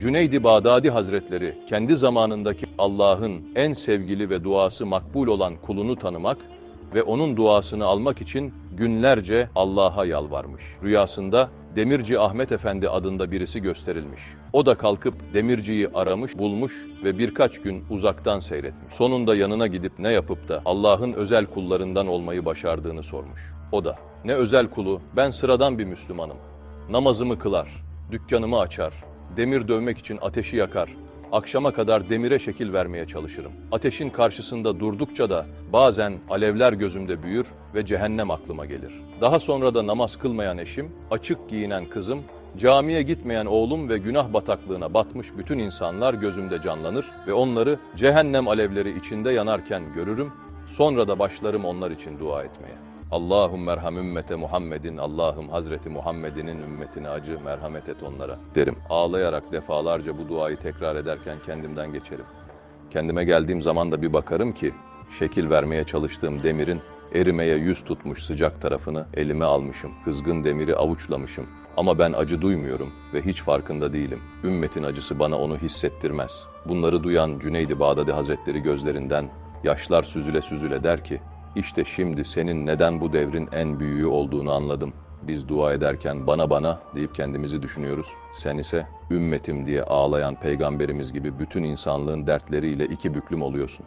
Cüneydi Bağdadi Hazretleri kendi zamanındaki Allah'ın en sevgili ve duası makbul olan kulunu tanımak ve onun duasını almak için günlerce Allah'a yalvarmış. Rüyasında Demirci Ahmet Efendi adında birisi gösterilmiş. O da kalkıp Demirci'yi aramış, bulmuş ve birkaç gün uzaktan seyretmiş. Sonunda yanına gidip ne yapıp da Allah'ın özel kullarından olmayı başardığını sormuş. O da ne özel kulu ben sıradan bir Müslümanım. Namazımı kılar, dükkanımı açar, demir dövmek için ateşi yakar, akşama kadar demire şekil vermeye çalışırım. Ateşin karşısında durdukça da bazen alevler gözümde büyür ve cehennem aklıma gelir. Daha sonra da namaz kılmayan eşim, açık giyinen kızım, camiye gitmeyen oğlum ve günah bataklığına batmış bütün insanlar gözümde canlanır ve onları cehennem alevleri içinde yanarken görürüm. Sonra da başlarım onlar için dua etmeye. Allahum merham ümmete Muhammedin, Allah'ım Hazreti Muhammed'inin ümmetine acı, merhamet et onlara derim. Ağlayarak defalarca bu duayı tekrar ederken kendimden geçerim. Kendime geldiğim zaman da bir bakarım ki şekil vermeye çalıştığım demirin erimeye yüz tutmuş sıcak tarafını elime almışım. Kızgın demiri avuçlamışım. Ama ben acı duymuyorum ve hiç farkında değilim. Ümmetin acısı bana onu hissettirmez. Bunları duyan Cüneydi Bağdadi Hazretleri gözlerinden yaşlar süzüle süzüle der ki, işte şimdi senin neden bu devrin en büyüğü olduğunu anladım. Biz dua ederken bana bana deyip kendimizi düşünüyoruz. Sen ise ümmetim diye ağlayan peygamberimiz gibi bütün insanlığın dertleriyle iki büklüm oluyorsun.